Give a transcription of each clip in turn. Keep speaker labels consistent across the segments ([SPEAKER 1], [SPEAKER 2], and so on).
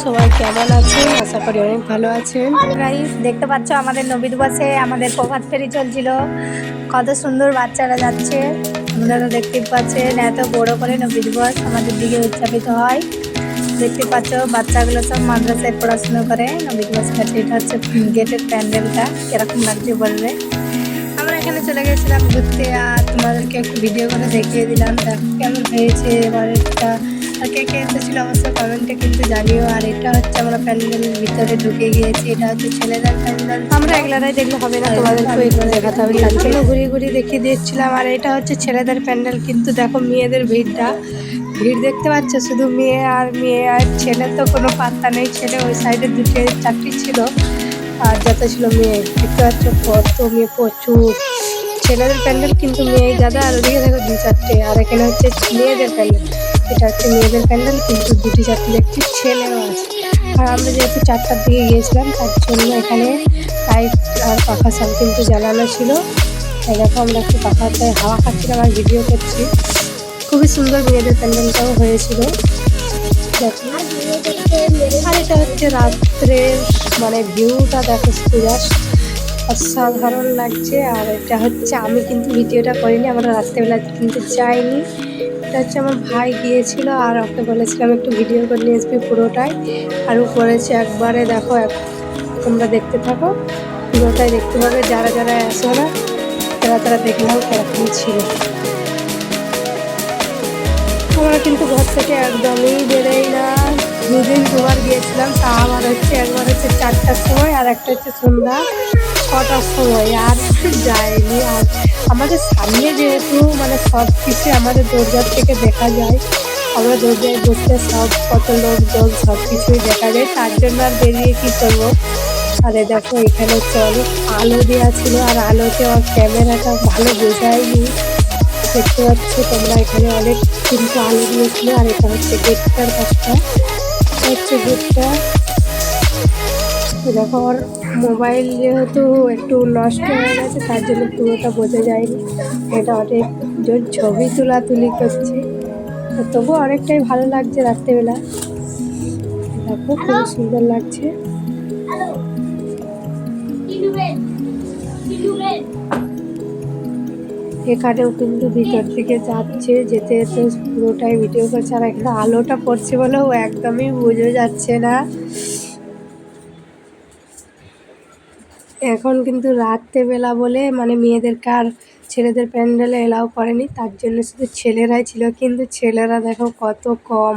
[SPEAKER 1] সবাই কেমন আছেন? আশা করি অনেক ভালো আছেন।
[SPEAKER 2] দেখতে পাচ্ছ আমাদের নবীদ বসে আমাদের প্রভাত ফেরি চলছিল। কত সুন্দর বাচ্চারা যাচ্ছে। আপনারা দেখতে পাচ্ছেন, এত বড় করে নবীদ বস আমাদের দিকে উদযাপিত হয়। দেখতে পাচ্ছ, বাচ্চাগুলো সব মাদ্রাসায় পড়াশোনা করে। নবীদ বস কাছে এটা হচ্ছে গেটের প্যান্ডেলটা, কীরকম লাগছে বলবে? আমরা এখানে চলে গেছিলাম ঘুরতে আর তোমাদেরকে একটু ভিডিও করে দেখিয়ে দিলাম কেমন হয়েছে এবার এটা আর কে কে এসেছিল অবশ্য কমেন্টে কিন্তু জানিও। আর এটা হচ্ছে আমরা প্যান্ডেলের ভিতরে ঢুকে গিয়েছি এটা হচ্ছে ছেলেদের প্যান্ডেল।
[SPEAKER 1] আমরা এগুলারাই দেখলে হবে না তোমাদেরকে এগুলো দেখাতে হবে তার জন্য ঘুরিয়ে ঘুরিয়ে দেখিয়ে দিচ্ছিলাম আর এটা হচ্ছে ছেলেদের প্যান্ডেল কিন্তু দেখো মেয়েদের ভিড়টা। ভিড় দেখতে পাচ্ছ শুধু মেয়ে আর মেয়ে আর ছেলে তো কোনো পাত্তা নেই। ছেলে ওই সাইডে দুটো চারটি ছিল আর যত ছিল মেয়ে। দেখতে পাচ্ছ কত মেয়ে প্রচুর। ছেলেদের প্যান্ডেল কিন্তু মেয়ে দাদা আর ওদিকে দেখো দু চারটে আর এখানে হচ্ছে মেয়েদের প্যান্ডেল। এটা হচ্ছে মেয়েদের প্যান্ডেল, কিন্তু দুটি চারটে দেখছি ছেলেও আছে। আর আমরা যেহেতু চারটার দিকে গিয়েছিলাম, তার জন্য এখানে লাইট আর পাখা সব কিন্তু জ্বালানো ছিল। এই দেখো আমরা একটু পাখাতে হাওয়া খাচ্ছিলাম আর ভিডিও করছি। খুবই সুন্দর মেয়েদের প্যান্ডেলটাও হয়েছিল। আর এটা হচ্ছে রাত্রের মানে ভিউটা দেখো জাস্ট অসাধারণ লাগছে। আর এটা হচ্ছে আমি কিন্তু ভিডিওটা করিনি, আমরা রাত্রেবেলা কিন্তু যাইনি। এটা হচ্ছে আমার ভাই গিয়েছিল আর ওকে বলেছিলাম একটু ভিডিও করে নিয়ে আসবি পুরোটাই। আর ও করেছে একবারে দেখো তোমরা দেখতে থাকো, পুরোটাই দেখতে পাবে যারা যারা আসো না, তারা তারা দেখলাম কেরকম ছিল। আমরা কিন্তু ঘর থেকে একদমই বেরোই না। দুবার গিয়েছিলাম তা আবার হচ্ছে একবার হচ্ছে চারটার সময় আর একটা হচ্ছে সন্ধ্যা ছটার সময়। আর যায়নি। আর আমাদের সামনে যেহেতু মানে সব কিছু আমাদের দরজার থেকে দেখা যায়, আমরা দরজায় বসতে সব কত লোকজন সব কিছুই দেখা যায়, তার জন্য আর বেরিয়ে কী করব? আরে দেখো, এখানে অনেক আলো দেওয়া ছিল আর আলোতে আমার ক্যামেরাটা ভালো বোঝায়নি। দেখতে পাচ্ছ তোমরা এখানে অনেক কিন্তু আলো দিয়েছিল আর এটা হচ্ছে গেটটার কাজটা হচ্ছে গেটটা দেখো ওর মোবাইল যেহেতু একটু নষ্ট হয়ে গেছে তার জন্য পুরোটা বোঝা যায়নি। এটা অনেক জোর ছবি তোলাতুলি করছে। তবুও অনেকটাই ভালো লাগছে রাত্রেবেলা। দেখো খুব সুন্দর লাগছে। এখানেও কিন্তু ভিতর থেকে যাচ্ছে, যেতে যেতে পুরোটাই ভিডিও করছে আর এখানে আলোটা পড়ছে বলেও একদমই বোঝা যাচ্ছে না। এখন কিন্তু রাত্রেবেলা বলে মানে মেয়েদেরকে আর ছেলেদের প্যান্ডেলে এলাও করেনি, তার জন্য শুধু ছেলেরাই ছিল, কিন্তু ছেলেরা দেখো কত কম।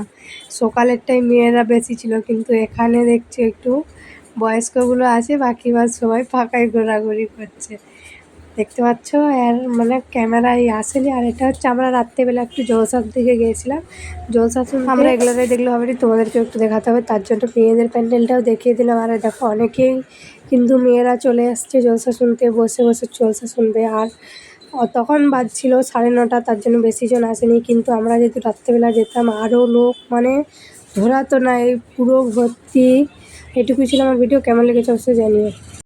[SPEAKER 1] সকালেরটাই মেয়েরা বেশি ছিল, কিন্তু এখানে দেখছি একটু বয়স্কগুলো আছে, বাকি বাদ সবাই ফাঁকায় ঘোরাঘুরি করছে। দেখতে পাচ্ছ, আর মানে ক্যামেরায় আসেনি। আর এটা হচ্ছে আমরা রাত্রেবেলা একটু জলসার দিকে গিয়েছিলাম। জলসা শুনতে আমরা এগুলোরাই দেখলে হবে তোমাদেরকে একটু দেখাতে হবে। তার জন্য মেয়েদের প্যান্ডেলটাও দেখিয়ে দিলাম। আর দেখো, অনেকেই কিন্তু মেয়েরা চলে আসছে জলসা শুনতে, বসে বসে জলসা শুনবে। আর তখন বাজছিল সাড়ে নটা, তার জন্য বেশি জন আসেনি। কিন্তু আমরা যেহেতু রাত্রেবেলা যেতাম, আরও লোক মানে ধরাতো না। এই পুরো ভর্তি এটুকু ছিল আমার ভিডিও। কেমন লেগেছে অবশ্যই জানিও।